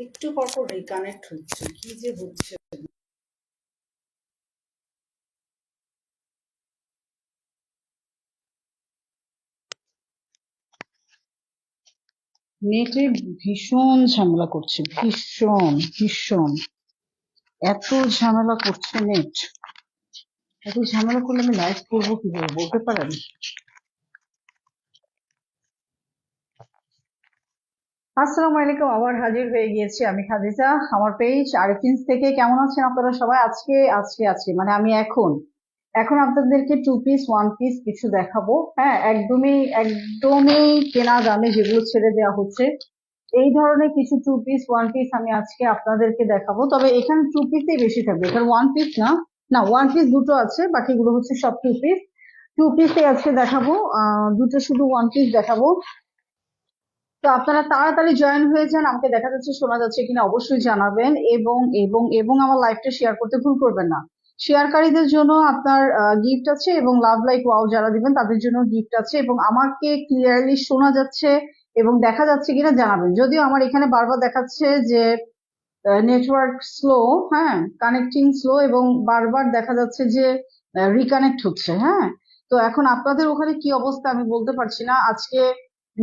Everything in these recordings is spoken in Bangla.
একটু পর পর রিকানেক্ট হচ্ছে। কি যে হচ্ছে? নেটে ভীষণ ঝামেলা করছে, ভীষণ ভীষণ। এত ঝামেলা করছে নেট। এত ঝামেলা করলে আমি লাইভ করব কীভাবে? বলতে পারেন? আসসালামু আলাইকুম, আবার হাজির হয়ে গিয়েছি আমি খাদিজা, আমার পেজ থেকে। কেমন আছেন আপনারা সবাই? আজকে আজকে আজকে মানে আমি এখন। এখন আপনাদেরকে টু পিস ওয়ান পিস কিছু দেখাবো। হ্যাঁ একদমই একদমই কেনা দামে যেগুলো ছেড়ে দেওয়া হচ্ছে, এই ধরনের কিছু টু পিস ওয়ান পিস আমি আজকে আপনাদেরকে দেখাবো। তবে এখানে টু পিসই বেশি থাকবে। এখানে ওয়ান পিস না না ওয়ান পিস দুটো আছে, বাকিগুলো হচ্ছে সব টু পিস টু পিসে আজকে দেখাবো দুটো শুধু ওয়ান পিস দেখাবো। তো আপনারা তাড়াতাড়ি জয়েন হয়ে যান, আমাকে দেখা যাচ্ছে, শোনা যাচ্ছে কিনা অবশ্যই জানাবেন এবং এবং এবং আমার লাইভটা শেয়ার করতে ভুল করবেন না। শেয়ারকারীদের জন্য আপনার গিফট আছে এবং লাভ লাইক ওয়াও যারা দিবেন, তাদের জন্য গিফট আছে এবং আমাকে ক্লিয়ারলি শোনা যাচ্ছে এবং দেখা যাচ্ছে কিনা জানাবেন। যদিও আমার এখানে বারবার দেখাচ্ছে যে নেটওয়ার্ক স্লো হ্যাঁ কানেক্টিং স্লো এবং বারবার দেখা যাচ্ছে যে রিকানেক্ট হচ্ছে হ্যাঁ। তো এখন আপনাদের ওখানে কি অবস্থা আমি বলতে পারছি না। আজকে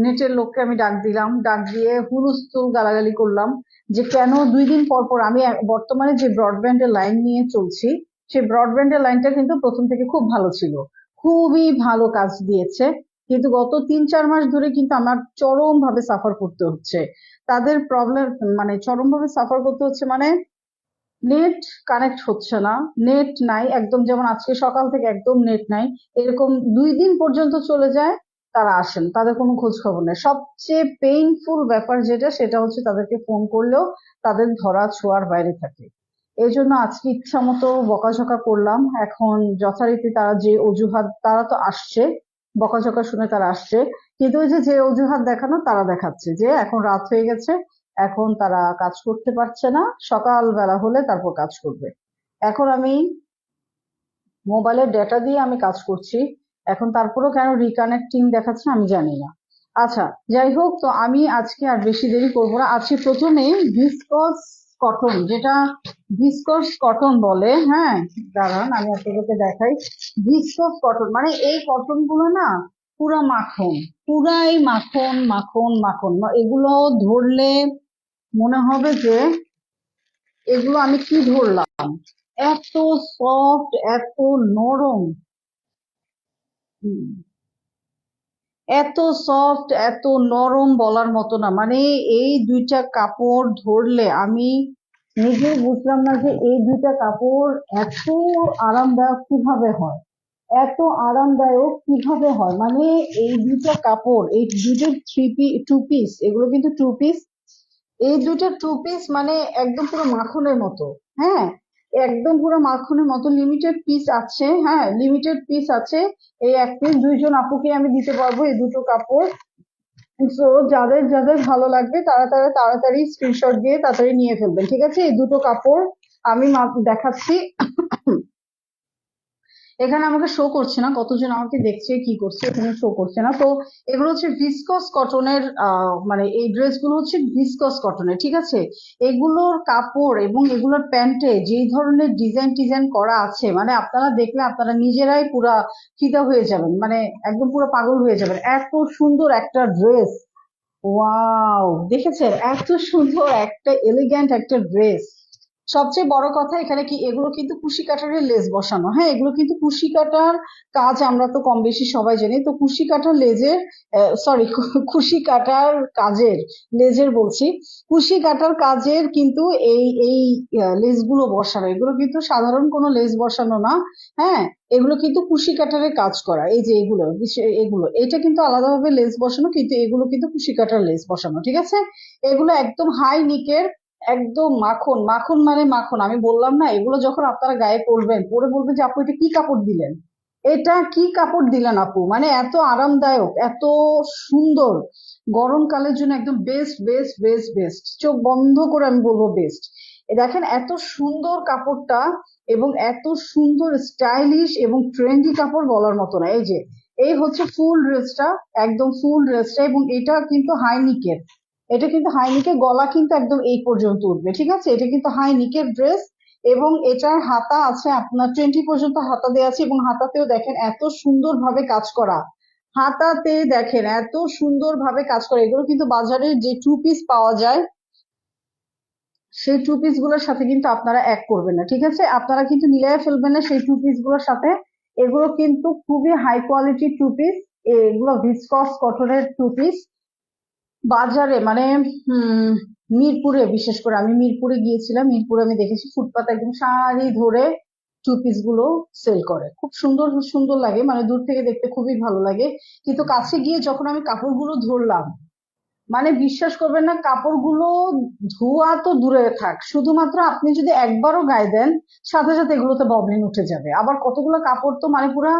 নেটের লোককে আমি ডাক দিলাম, ডাক দিয়ে হুলস্থুল গালাগালি করলাম যে কেন দুই দিন পর পর আমি বর্তমানে যে ব্রডব্যান্ডের লাইন নিয়ে চলছি, সেই ব্রডব্যান্ডের লাইনটা কিন্তু প্রথম থেকে খুব ভালো ছিল। খুবই ভালো কাজ দিয়েছে। কিন্তু গত তিন চার মাস ধরে কিন্তু আমার চরম ভাবে সাফার করতে হচ্ছে। তাদের প্রবলেম মানে চরম ভাবে সাফার করতে হচ্ছে মানে নেট কানেক্ট হচ্ছে না নেট নাই, একদম যেমন আজকে সকাল থেকে একদম নেট নাই, এরকম দুই দিন পর্যন্ত চলে যায় তারা আসেন, তাদের কোনো খোঁজ খবর নেই। সবচেয়ে পেইনফুল ব্যাপার যেটা, সেটা হচ্ছে তাদেরকে ফোন করলেও তাদের ধরা ছোঁয়ার বাইরে থাকে। এই জন্য আজকে ইচ্ছা মতো বকাঝকা করলাম। এখন যথারীতি তারা যে অজুহাত, তারা তো আসছে, বকাঝকা শুনে তারা আসছে। কিন্তু ওই যে যে অজুহাত দেখানো, তারা দেখাচ্ছে যে এখন রাত হয়ে গেছে, এখন তারা কাজ করতে পারছে না, সকালবেলা হলে তারপর কাজ করবে। এখন আমি মোবাইলের ডেটা দিয়ে আমি কাজ করছি। এখন তারপরেও কেন রিকানেক্টিং দেখাচ্ছে আমি জানি না। আচ্ছা যাই হোক, তো আমি আজকে আর বেশি দেরি করব না। আজকে প্রথমে ভিসকস কটন যেটা ভিসকস কটন বলে হ্যাঁ দাঁড়ান, আমি আপনাদেরকে দেখাই। ভিসকস কটন মানে এই কটনগুলো না পুরা মাখন, পুরাই মাখন মাখন মাখন। এগুলো ধরলে মনে হবে যে এগুলো আমি কি ধরলাম? এত সফট এত নরম। এত সফট এত নরম বলার মতো না। মানে এই দুইটা কাপড় ধরলে আমি নিজে বুঝলাম না যে এই দুইটা কাপড় এত আরামদায়ক কীভাবে হয়? এত আরামদায়ক কীভাবে হয়? মানে এই দুইটা কাপড়, এই দুটো থ্রি পিস টু পিস এগুলো কিন্তু টু পিস এই দুটো টু পিস মানে একদম পুরো মাখনের মতো হ্যাঁ? একদম পুরো মাখনের মতো লিমিটেড পিস আছে হ্যাঁ লিমিটেড পিস আছে। এই এক পিস দুইজন আপুকে আমি দিতে পারব এই দুটো কাপড়। সো যাদের যাদের ভালো লাগবে, তারা তারা তাড়াতাড়ি স্ক্রিনশট দিয়ে তাড়াতাড়ি নিয়ে ফেলবেন, ঠিক আছে? এই দুটো কাপড় আমি দেখাচ্ছি। এখানে আমাকে শো করছে না কতজন আমাকে দেখছে, কি করছে, এখানে শো করছে না। তো এগুলো হচ্ছে ভিসকস কটনের মানে এই ড্রেসগুলো হচ্ছে ভিসকস কটনের ঠিক আছে? এগুলোর কাপড় এবং এগুলোর প্যান্টে যেই ধরনের ডিজাইন টিজাইন করা আছে মানে আপনারা দেখলে আপনারা নিজেরাই পুরা ফিদা হয়ে যাবেন মানে একদম পুরো পাগল হয়ে যাবেন। এত সুন্দর একটা ড্রেস ওয়াও দেখেছেন? এত সুন্দর একটা এলিগ্যান্ট একটা ড্রেস সবচেয়ে বড় কথা এখানে কি, এগুলো কিন্তু কুশি কাটারের লেস বসানো। হ্যাঁ এগুলো কিন্তু কুশি কাটার কাজ আমরা তো কম বেশি সবাই জানি। তো কুশি কাটার লেজের সরি কুশি কাটার কাজের, লেজের বলছি। কুশি কাটার কাজের কিন্তু এই এই লেসগুলো বসানো। এগুলো কিন্তু সাধারণ কোনো লেস বসানো না। হ্যাঁ এগুলো কিন্তু কুশি কাটারের কাজ করা। এই যে এগুলো এগুলো, এটা কিন্তু আলাদাভাবে লেস বসানো, কিন্তু এগুলো কিন্তু কুশি কাটার লেস বসানো, ঠিক আছে? এগুলো একদম হাই নিকের একদম মাখন মাখন মানে মাখন। আমি বললাম না, এগুলো যখন আপনারা গায়ে পরবেন পরে বলবেন যে আপু, এটা কি কাপড় দিলেন? এটা কি কাপড় দিলেন আপু? মানে এত আরামদায়ক, এত সুন্দর। গরমকালের জন্য একদম বেস্ট বেস্ট বেস্ট বেস্ট চোখ বন্ধ করে আমি বলব বেস্ট দেখেন, এত সুন্দর কাপড়টা এবং এত সুন্দর স্টাইলিশ এবং ট্রেন্ডি কাপড় বলার মতো না। এই যে, এই হচ্ছে ফুল ড্রেসটা একদম ফুল ড্রেসটা এবং এটা কিন্তু হাই নিকের এটা কিন্তু হাই নিকের গলা কিন্তু একদম এই পর্যন্ত উঠবে, ঠিক আছে? এটা কিন্তু হাই নিকের ড্রেস এবং এটার হাতা আছে আপনার টোয়েন্টি পর্যন্ত হাতা দেওয়া আছে এবং হাতাতেও দেখেন এত সুন্দরভাবে কাজ করা। হাতাতে দেখেন এত সুন্দরভাবে কাজ করা। এগুলো কিন্তু বাজারে যে টু পিস পাওয়া যায়, সেই টু পিসগুলোর সাথে কিন্তু আপনারা এক করবেন না, ঠিক আছে? আপনারা কিন্তু মিলিয়ে ফেলবেন না সেই টু পিসগুলোর সাথে। এগুলো কিন্তু খুবই হাই কোয়ালিটির টু পিস এগুলো ভিসকস কটনের টু পিস বাজারে মানে মিরপুরে, বিশেষ করে আমি মিরপুরে গিয়েছিলাম, মিরপুরে আমি দেখেছি ফুটপাত একদম সারি ধরে টু পিসগুলো সেল করে। খুব সুন্দর সুন্দর লাগে মানে দূর থেকে দেখতে খুবই ভালো লাগে। কিন্তু কাছে গিয়ে যখন আমি কাপড়গুলো ধরলাম মানে বিশ্বাস করবেন না, কাপড়গুলো ধোয়া তো দূরে থাক, শুধুমাত্র আপনি যদি একবারও গায়ে দেন, সাথে সাথে এগুলোতে ববলিন উঠে যাবে। আবার কতগুলো কাপড় তো মানে পুরা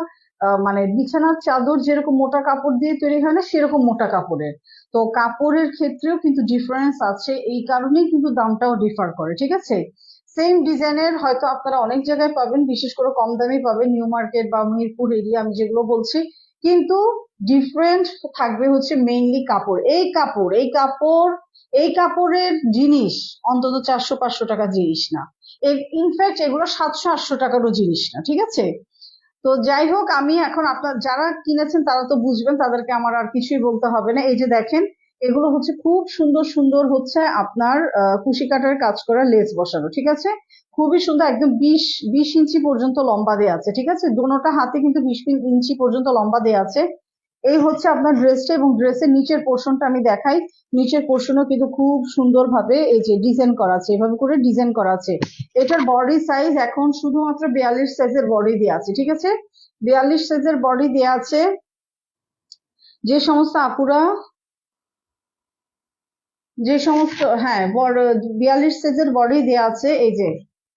মানে বিছানার চাদর যেরকম মোটা কাপড় দিয়ে তৈরি হয় না, সেরকম মোটা কাপড়ের। তো কাপড়ের ক্ষেত্রেও কিন্তু ডিফারেন্স আছে, এই কারণেই কিন্তু দামটাও ডিফার করে, ঠিক আছে? সেম ডিজাইনের হয়তো আপনারা অনেক জায়গায় পাবেন, বিশেষ করে কম দামে পাবেন নিউ মার্কেট বা মিরপুর এরিয়া আমি যেগুলো বলছি। কিন্তু ডিফারেন্ট থাকবে হচ্ছে মেইনলি কাপড়। এই কাপড় এই কাপড়, এই কাপড়ের জিনিস অন্তত চারশো পাঁচশো টাকা জিনিস না। ইনফ্যাক্ট এগুলো সাতশো আটশো টাকারও জিনিস না, ঠিক আছে? তো যাই হোক, আমি এখন আপনার যারা কিনেছেন তারা তো বুঝবেন, তাদেরকে আমার আর কিছুই বলতে হবে না। এই যে দেখেন, এগুলো হচ্ছে খুব সুন্দর সুন্দর হচ্ছে আপনার কুশি কাটার কাজ করা লেস বসানো, ঠিক আছে? খুবই সুন্দর, একদম বিশ বিশ ইঞ্চি পর্যন্ত লম্বা দেওয়া আছে, ঠিক আছে? দুটা হাতে কিন্তু বিশ ইঞ্চি পর্যন্ত লম্বা দেওয়া আছে। এই হচ্ছে আপনার ড্রেসটা এবং ড্রেসের নিচের পোর্শনটা আমি দেখাই। নিচের পোর্শনও কিন্তু খুব সুন্দরভাবে এই যে ডিজাইন করা আছে, এভাবে করে ডিজাইন করা আছে। এটার বডি সাইজ এখন শুধুমাত্র বিয়াল্লিশ সাইজের বডি দেওয়া আছে, ঠিক আছে? বিয়াল্লিশ সাইজের বডি দেওয়া আছে। যে সমস্ত আপুরা, যে সমস্ত হ্যাঁ বিয়াল্লিশ সাইজের বডি দেওয়া আছে, এই যে,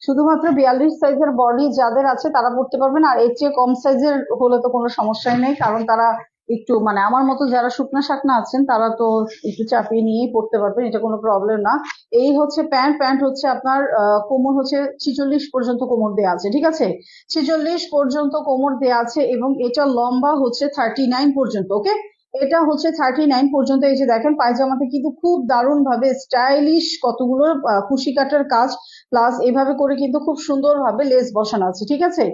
শুধুমাত্র বিয়াল্লিশ সাইজের বডি যাদের আছে তারা পড়তে পারবেন, আর এর চেয়ে কম সাইজের হলে তো কোনো সমস্যাই নেই, কারণ তারা একটু মানে আমার মতো যারা শুকনা শাকনা আছেন, তারা তো একটু চাপিয়ে নিয়েই পড়তে পারবেন, এটা কোনো প্রবলেম না। এই হচ্ছে প্যান্ট প্যান্ট হচ্ছে আপনার কোমর হচ্ছে ছিচল্লিশ পর্যন্ত কোমর দেওয়া আছে, ঠিক আছে? ছিচল্লিশ পর্যন্ত কোমর দেওয়া আছে এবং এটা লম্বা হচ্ছে থার্টি নাইন পর্যন্ত ওকে এটা হচ্ছে থার্টি নাইন পর্যন্ত। এই যে দেখেন পায়জামাতে কিন্তু খুব দারুণ ভাবে স্টাইলিশ কতগুলো কুশি কাটার কাজ প্লাস এভাবে করে কিন্তু খুব সুন্দর ভাবে লেস বসানো আছে, ঠিক আছে?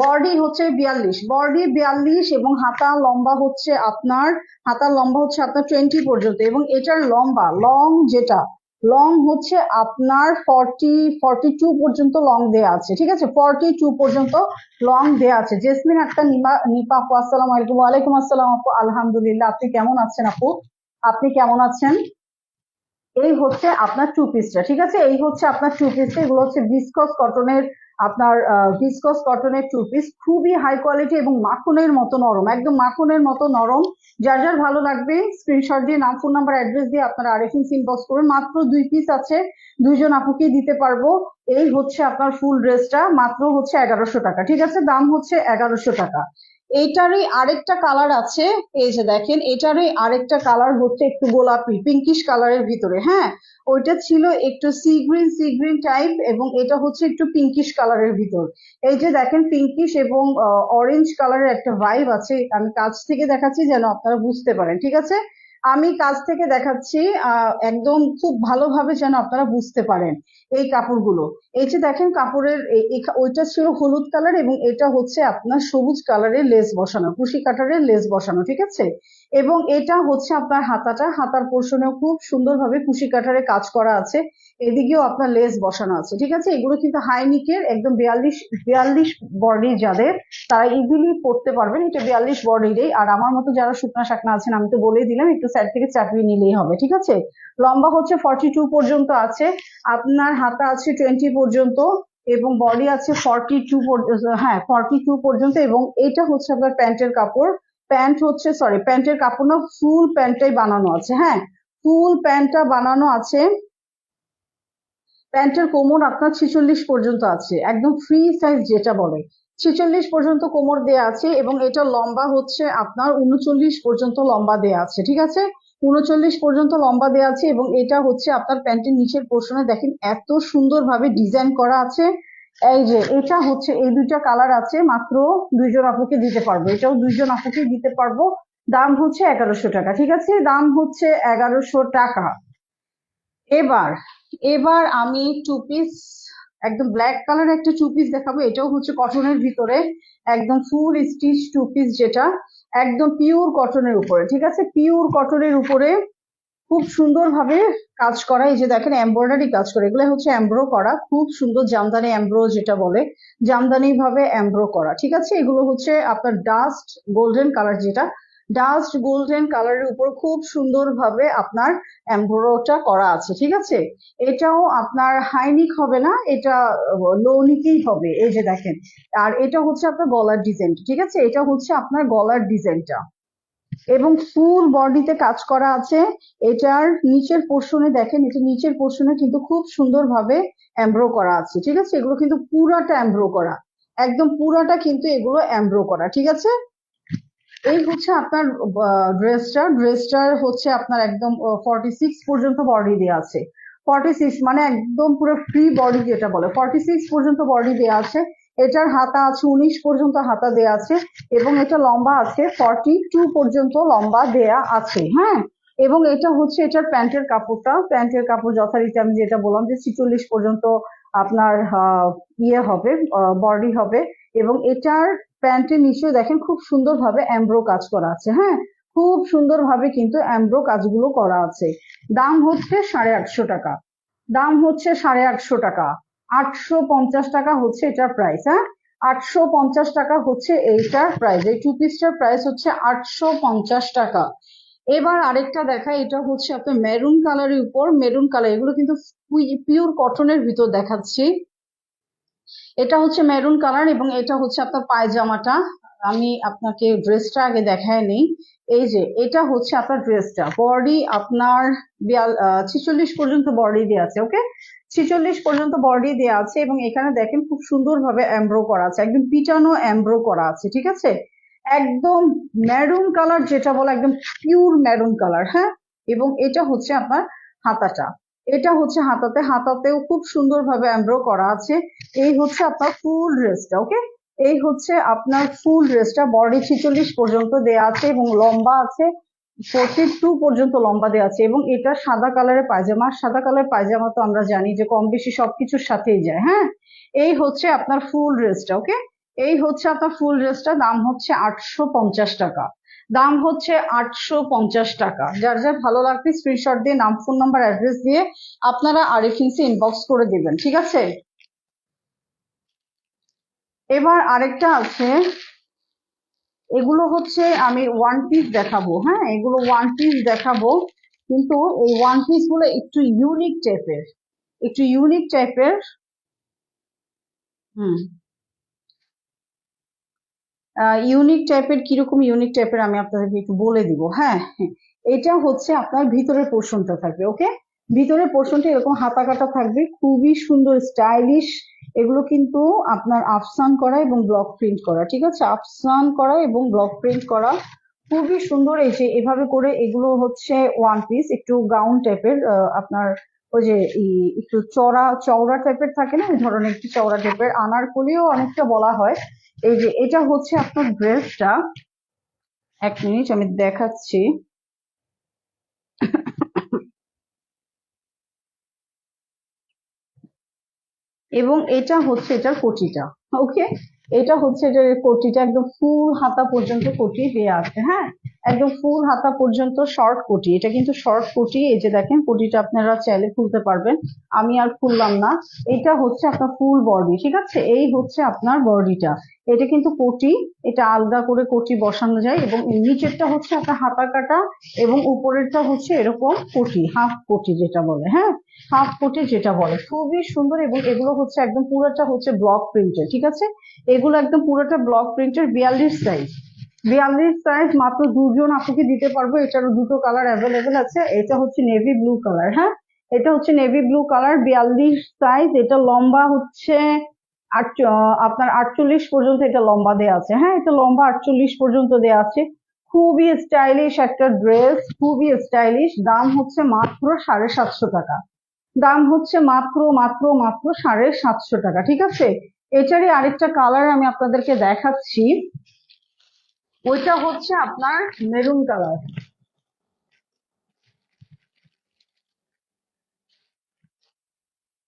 বর্ডি হচ্ছে বিয়াল্লিশ। বর্ডি বিয়াল্লিশ এবং হাতা লম্বা হচ্ছে আপনার হাতা লম্বা হচ্ছে আপনার টোয়েন্টি পর্যন্ত এবং এটার লম্বা লং যেটা লং হচ্ছে আপনার ফর্টি ফর্টি টু পর্যন্ত লং দেয়া আছে, ঠিক আছে? ফর্টি টু পর্যন্ত লং দেয়া আছে। জেসমিন একটা নিমা, নিপা আপু, আসসালাম আলাইকুম। ওয়ালাইকুম আসসালাম আপু। আলহামদুলিল্লাহ, আপনি কেমন আছেন আপু? আপনি কেমন আছেন? এই হচ্ছে আপনার টু পিসটা ঠিক আছে? এই হচ্ছে আপনার টু পিসটা এগুলো হচ্ছে বিস্কস কটনের আপনার ভিসকস কটনের টু পিস খুবই হাই কোয়ালিটি এবং মাখনের মতো নরম, একদম মাখনের মতো নরম। যার যার ভালো লাগবে স্ক্রিনশট দিয়ে, নাম ফোন নাম্বার অ্যাড্রেস দিয়ে আপনারা আরেফিন বক্স করুন। মাত্র দুই পিস আছে, দুইজন আপুকে দিতে পারব। এই হচ্ছে আপনার ফুল ড্রেসটা মাত্র হচ্ছে এগারোশো টাকা। ঠিক আছে? দাম হচ্ছে এগারোশো টাকা। এইটারই আরেকটা কালার আছে। এই যে দেখেন এটারই আরেকটা কালার হচ্ছে একটু গোলাপি পিঙ্কিশ কালারের ভিতরে হ্যাঁ? ওইটা ছিল একটু sea green sea green type এবং এটা হচ্ছে একটু পিঙ্কিশ কালারের ভিতর। এই যে দেখেন পিঙ্কিশ এবং অরেঞ্জ কালারের একটা ভাইব আছে। আমি কাছ থেকে দেখাচ্ছি যেন আপনারা বুঝতে পারেন, ঠিক আছে? আমি কাজ থেকে দেখাচ্ছি একদম খুব ভালোভাবে যেন আপনারা বুঝতে পারেন এই কাপড়গুলো। এই যে দেখেন কাপড়ের ওইটা ছিল হলুদ কালার এবং এটা হচ্ছে আপনার সবুজ কালারের লেস বসানো, কুশি কাটারের লেস বসানো, ঠিক আছে? এবং এটা হচ্ছে আপনার হাতাটা। হাতার পোর্শনেও খুব সুন্দরভাবে কুশি কাটারে কাজ করা আছে। এদিকেও আপনার লেস বসানো আছে, ঠিক আছে? এগুলো কিন্তু হাই নিকের একদম বিয়াল্লিশ বিয়াল্লিশ বডি যাদের, তারা ইজিলি পড়তে পারবেন। এটা বিয়াল্লিশ বডিরই আর আমার মতো যারা শুকনা শাকনা আছেন, আমি তো বলেই দিলাম, একটু সাইড থেকে চাপিয়ে নিলেই হবে, ঠিক আছে? লম্বা হচ্ছে ফর্টি টু পর্যন্ত আছে। আপনার হাতা আছে টোয়েন্টি পর্যন্ত এবং বডি আছে ফর্টি টু হ্যাঁ ফর্টি টু পর্যন্ত এবং এটা হচ্ছে আপনার প্যান্টের কাপড়। প্যান্ট হচ্ছে সরি প্যান্টের কাপড় না, ফুল প্যান্টটাই বানানো আছে হ্যাঁ? ফুল প্যান্টটা বানানো আছে। প্যান্টের কোমর আপনার ছিচল্লিশ পর্যন্ত আছে, একদম ফ্রি সাইজ যেটা বলে। ছিচল্লিশ পর্যন্ত কোমর দেয়া আছে এবং এটা লম্বা হচ্ছে আপনার উনচল্লিশ পর্যন্ত লম্বা দেয়া আছে, ঠিক আছে? উনচল্লিশ পর্যন্ত লম্বা দেয়া আছে এবং এটা হচ্ছে আপনার প্যান্টের নিচের পোর্শনে দেখেন, এত সুন্দরভাবে ডিজাইন করা আছে। এই যে, এটা হচ্ছে, এই দুইটা কালার আছে, মাত্র দুইজন আপুকে দিতে পারব। এটাও দুইজন আপুকে দিতে পারব। দাম হচ্ছে এগারোশো টাকা, ঠিক আছে? দাম হচ্ছে এগারোশো টাকা। এবার এবার আমি টু পিস একদম ব্ল্যাক কালার একটা টু পিস দেখাবো। এটাও হচ্ছে কটনের ভিতরে, একদম ফুল স্টিচ টু পিস যেটা, একদম পিওর কটনের উপরে, ঠিক আছে? পিওর কটনের উপরে খুব সুন্দরভাবে কাজ করা, এই যে দেখেন এমব্রয়ডারি কাজ করে, এগুলো হচ্ছে এমব্রো করা, খুব সুন্দর জামদানি এমব্রো যেটা বলে জামদানি ভাবে এমব্রো করা, ঠিক আছে? এগুলো হচ্ছে আপনার ডাস্ট গোল্ডেন কালার যেটা ডাস্ট গোল্ডেন কালারের উপর খুব সুন্দরভাবে আপনার এমব্রোটা করা আছে, ঠিক আছে? এটাও আপনার হাইনিক হবে না, এটা লোনিকেই হবে, এই যে দেখেন। আর এটা হচ্ছে আপনার গলার ডিজাইন ঠিক আছে? এটা হচ্ছে আপনার গলার ডিজাইনটা এবং ফুল বডিতে কাজ করা আছে। এটার নিচের পোর্শনে দেখেন, এটা নিচের পোর্শনে কিন্তু খুব সুন্দরভাবে এমব্রো করা আছে, ঠিক আছে? এগুলো কিন্তু পুরাটা এমব্রো করা। একদম পুরাটা কিন্তু এগুলো এমব্রো করা, ঠিক আছে? এই হচ্ছে আপনার ড্রেসটা ড্রেসটার হচ্ছে আপনার একদম ফর্টি সিক্স পর্যন্ত বডি দেওয়া আছে। ফর্টি সিক্স মানে একদম পুরো ফ্রি বডি যেটা বলে। ফর্টি সিক্স পর্যন্ত বডি দেওয়া আছে। এটার হাতা আছে উনিশ পর্যন্ত হাতা দেয়া আছে এবং এটা লম্বা আছে ফর্টি টু পর্যন্ত লম্বা দেয়া আছে হ্যাঁ? এবং এটা হচ্ছে এটার প্যান্টের কাপড়টা। প্যান্টের কাপড় যথারীতি আমি যেটা বললাম যে ছিচল্লিশ পর্যন্ত আপনার ইয়ে হবে বডি হবে এবং এটার প্যান্টের নিচেও দেখেন খুব সুন্দরভাবে অ্যাম্ব্রো কাজ করা আছে হ্যাঁ? খুব সুন্দরভাবে কিন্তু এমব্রো কাজগুলো করা আছে। দাম হচ্ছে সাড়ে আটশো টাকা। দাম হচ্ছে সাড়ে আটশো টাকা। আটশো পঞ্চাশ টাকা হচ্ছে এটার প্রাইস হ্যাঁ? আটশো পঞ্চাশ টাকা হচ্ছে এইটার প্রাইস এই টু পিসটার প্রাইস হচ্ছে আটশো পঞ্চাশ টাকা। এবার আরেকটা দেখা এটা হচ্ছে আপনার মেরুন কালারের উপর মেরুন কালার এগুলো কিন্তু পিওর কটনের ভিতর দেখাচ্ছি। এটা হচ্ছে মেরুন কালার এবং এটা হচ্ছে আপনার পায়জামাটা। আমি আপনাকে ড্রেসটা আগে দেখায় নেই। এই যে, এটা হচ্ছে আপনার ড্রেসটা বডি আপনার ছিচল্লিশ পর্যন্ত বডি দেওয়া আছে ওকে ছিচল্লিশ পর্যন্ত বডি দেওয়া আছে এবং এখানে দেখেন খুব সুন্দরভাবে এমব্রো করা আছে। একদম পিটানো এমব্রো করা আছে, ঠিক আছে? একদম ম্যারুন কালার যেটা বলে, একদম পিওর ম্যারুন কালার হ্যাঁ? এবং এটা হচ্ছে আপনার হাতাটা। এটা হচ্ছে হাতাতে, হাতাতেও খুব সুন্দরভাবে এমব্রো করা আছে। এই হচ্ছে আপনার ফুল ড্রেসটা ওকে এই হচ্ছে আপনার ফুল ড্রেসটা বডি ছিচল্লিশ পর্যন্ত দেয়া আছে এবং লম্বা আছে ফোর্টি টু পর্যন্ত লম্বা দেওয়া আছে এবং এটা সাদা কালারের পায়জামা। সাদা কালারের পায়জামা তো আমরা জানি যে কম বেশি সবকিছুর সাথেই যায় হ্যাঁ? এই হচ্ছে আপনার ফুল ড্রেসটা ওকে এই হচ্ছে আপনার ফুল ড্রেসটা দাম হচ্ছে আটশো পঞ্চাশ টাকা। দাম হচ্ছে আটশো পঞ্চাশ টাকা। যার যার ভালো লাগবে স্ক্রিনশট দিয়ে, নাম ফোন নাম্বার অ্যাড্রেস দিয়ে আপনারা আরিফিন্সে ইনবক্স করে দেবেন, ঠিক আছে? এবার আরেকটা আছে। এগুলো হচ্ছে আমি ওয়ান পিস দেখাবো হ্যাঁ? এগুলো ওয়ান পিস দেখাবো। কিন্তু এই ওয়ান পিসগুলো একটু ইউনিক টাইপের একটু ইউনিক টাইপের হুম। ইউনিক টাইপের কীরকম ইউনিক টাইপের আমি আপনাদেরকে একটু বলে দিব হ্যাঁ? এটা হচ্ছে আপনার ভিতরের পোর্শনটা থাকবে ওকে ভিতরের পোর্শনটা এরকম হাতা কাটা থাকবে, খুবই সুন্দর স্টাইলিশ এগুলো কিন্তু আপনার আফসান করা এবং ব্লক প্রিন্ট করা, ঠিক আছে? আফসান করা এবং ব্লক প্রিন্ট করা খুবই সুন্দর। এই যে এভাবে করে এগুলো হচ্ছে ওয়ান পিস একটু গাউন টাইপের আপনার ওই যে একটু চড়া চওড়া টাইপের থাকে না? এই ধরনের একটু চওড়া টাইপের আনারকলিও অনেকটা বলা হয়। এই যে এটা হচ্ছে আপনার ড্রেসটা এক মিনিট আমি দেখাচ্ছি। এবং এটা হচ্ছে এটার কোটিটা ওকে এটা হচ্ছে এটার কোটিটা একদম ফুল হাতা পর্যন্ত কোটি দেওয়া আছে হ্যাঁ? একদম ফুল হাতা পর্যন্ত শর্ট কোটি, এটা কিন্তু শর্ট কোটি, এই যে দেখেন কোটিটা আপনারা চাইলে খুলতে পারবেন, আমি আর খুললাম না, এটা হচ্ছে আপনার ফুল বডি ঠিক আছে? এই হচ্ছে আপনার বডিটা এটা কিন্তু কোটি, এটা আলাদা করে কোটি বসানো যায় এবং নিচেরটা হচ্ছে আপনার হাতা কাটা এবং উপরেরটা হচ্ছে এরকম কোটি, হাফ কোটি যেটা বলে হ্যাঁ? হাফ কোটি যেটা বলে। খুবই সুন্দর এবং এগুলো হচ্ছে একদম পুরোটা হচ্ছে ব্লক প্রিন্টের ঠিক আছে? এগুলো একদম পুরোটা ব্লক প্রিন্টের বিয়াল্লিশ সাইজ বিয়াল্লিশ সাইজ মাত্র দুজন আপনাকে দিতে পারব এটারও দুটো কালার অ্যাভেলেবেল আছে। এটা হচ্ছে নেভি ব্লু কালার হ্যাঁ? এটা হচ্ছে নেভি ব্লু কালার বিয়াল্লিশ সাইজ এটা লম্বা হচ্ছে আট আপনার আটচল্লিশ পর্যন্ত এটা লম্বা দেওয়া আছে। হ্যাঁ এটা লম্বা আটচল্লিশ পর্যন্ত দেওয়া আছে। খুবই স্টাইলিশ একটা ড্রেস খুবই স্টাইলিশ দাম হচ্ছে মাত্র সাড়ে সাতশো টাকা। দাম হচ্ছে মাত্র মাত্র মাত্র সাড়ে সাতশো টাকা, ঠিক আছে? এটারই আরেকটা কালার আমি আপনাদেরকে দেখাচ্ছি। ওইটা হচ্ছে আপনার মেরুন কালার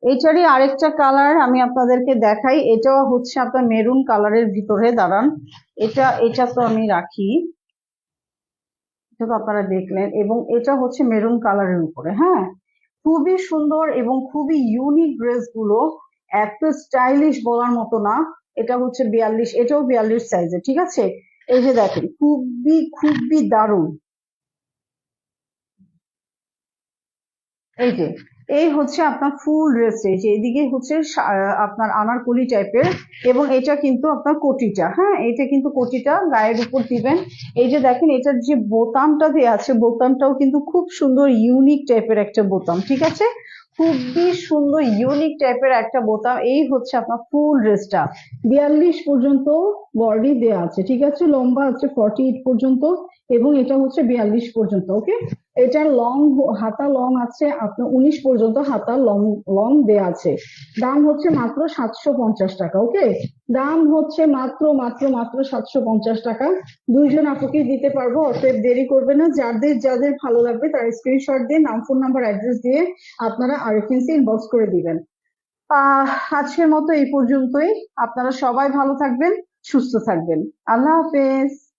এটারই আরেকটা কালার আমি আপনাদেরকে দেখাই। এটাও হচ্ছে আপনার মেরুন কালারের ভিতরে, দাঁড়ান। এটা এটা তো আমি রাখি। এটা আপনারা দেখলেন। এবং এটা হচ্ছে মেরুন কালারের উপরে হ্যাঁ? খুবই সুন্দর এবং খুবই ইউনিক ড্রেসগুলো। এত স্টাইলিশ বলার মতো না। এটা হচ্ছে বিয়াল্লিশ, এটাও বিয়াল্লিশ সাইজে ঠিক আছে? এই যে দেখেন, খুবই খুবই দারুণ। এই যে এই হচ্ছে আপনার ফুল ড্রেস এই যে এদিকে হচ্ছে আপনার আনারকলি টাইপের এবং এটা কিন্তু আপনার কোটিটা হ্যাঁ? এটা কিন্তু কোটিটা, গায়ের উপর দিবেন। এই যে দেখেন, এটার যে বোতামটা দেওয়া আছে, বোতামটাও কিন্তু খুব সুন্দর ইউনিক টাইপের একটা বোতাম, ঠিক আছে? খুবই সুন্দর ইউনিক টাইপের একটা বোতাম, এই হচ্ছে আপনার ফুল ড্রেসটা বিয়াল্লিশ পর্যন্ত বডি দেওয়া আছে, ঠিক আছে? লম্বা আছে ফর্টি এইট পর্যন্ত, এবং এটা হচ্ছে বিয়াল্লিশ পর্যন্ত ওকে এটার লং হাতা লং আছে, আপনার উনিশ পর্যন্ত হাতা লং লং দেয়া আছে। দাম হচ্ছে মাত্র সাতশো পঞ্চাশ টাকা ওকে দাম হচ্ছে মাত্র মাত্র মাত্র সাতশো পঞ্চাশ টাকা। দুইজন আপুকে দিতে পারব, অতএব দেরি করবে না। যাদের যাদের ভালো লাগবে, তার স্ক্রিনশট দিয়ে, নাম ফোন নাম্বার অ্যাড্রেস দিয়ে আপনারা আরএফএনসি ইনবক্স করে দিবেন। আহ, আজকের মতো এই পর্যন্তই। আপনারা সবাই ভালো থাকবেন, সুস্থ থাকবেন। আল্লাহ হাফেজ।